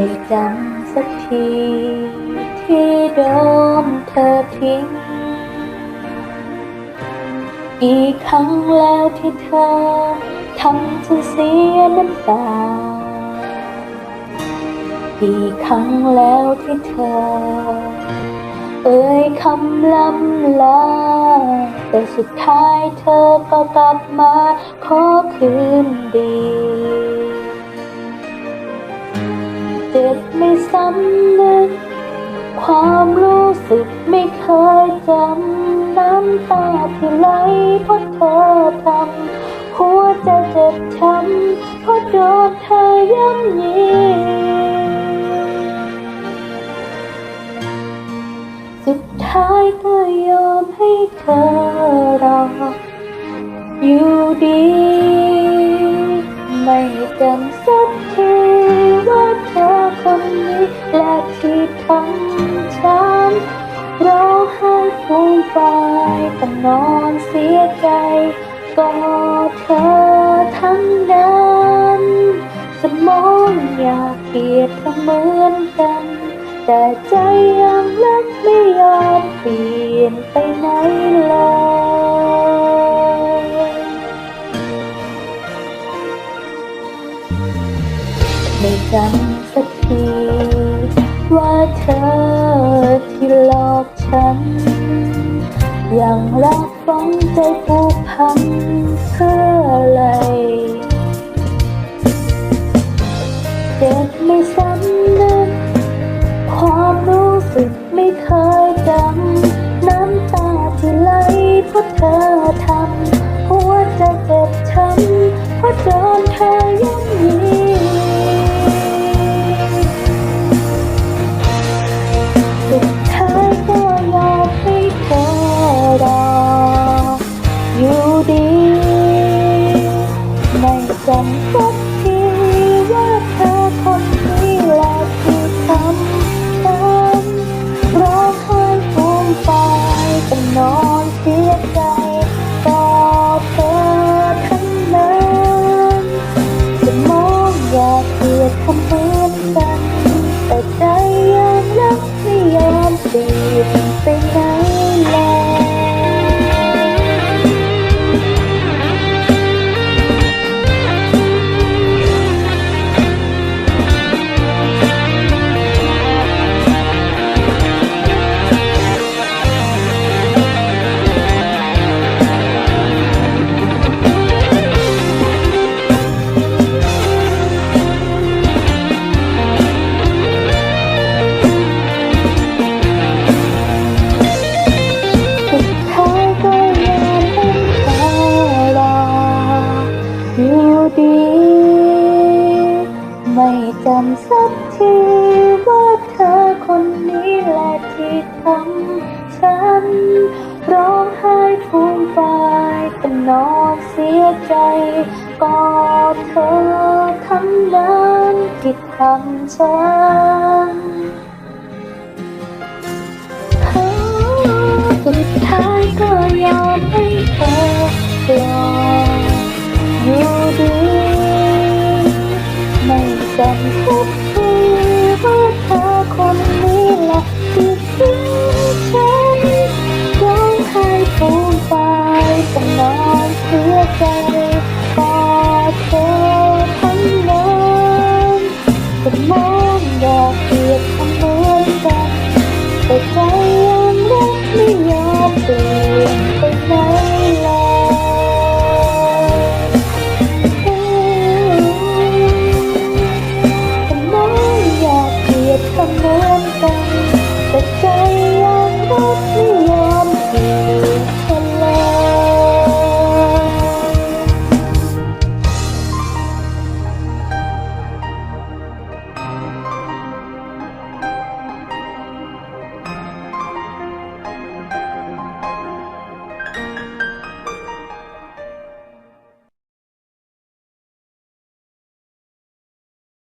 ไม่จำสักที ที่โดนเธอทิ้งกี่ครั้งแล้วที่เธอทำฉันเสียน้ำตากี่ครั้งแล้วที่เธอ เอ่ยคำล้ำลา แต่สุดท้ายเธอก็กลับมาขอคืนดี จ็บไม่ซ้ำนึก ความรู้สึกไม่เคยจำ น้ำตาที่ไหลเพราะเธอทำหัวใจเจ็บช้ำเพราะโดนเธอย่ำยีสุดท้ายก็ยอมให้เธอรออยู่ดี ไม่จำสักที ฟูมฟายต้องนอนเสียใจก็เธอทั้งนั้นสมองอยากเกลียดเธอเหมือนกัน แต่ใจยังรักไม่ยอมเปลี่ยนไปไหนเลยไม่จำสักทีว่าเธอที่หลอกฉัน ยังรักฝังใจผูกพันเพื่ออะไรเจ็บไม่ซ้ำนึก ความรู้สึกไม่เคยจำน้ำตาที่ไหลเพราะเธอทำหัวใจเจ็บช้ำเพราะโดนเธอย่ำ อยู่ดี ไม่จำสักทีว่าเธอคนนี้แหละที่ทำฉัน ร้องไห้ฟูมฟายเป็นนอนเสียใจก็เธอทั้งนั้นที่ทำฉันสุดท้ายก็ยอมให้เธอ กังวลกัน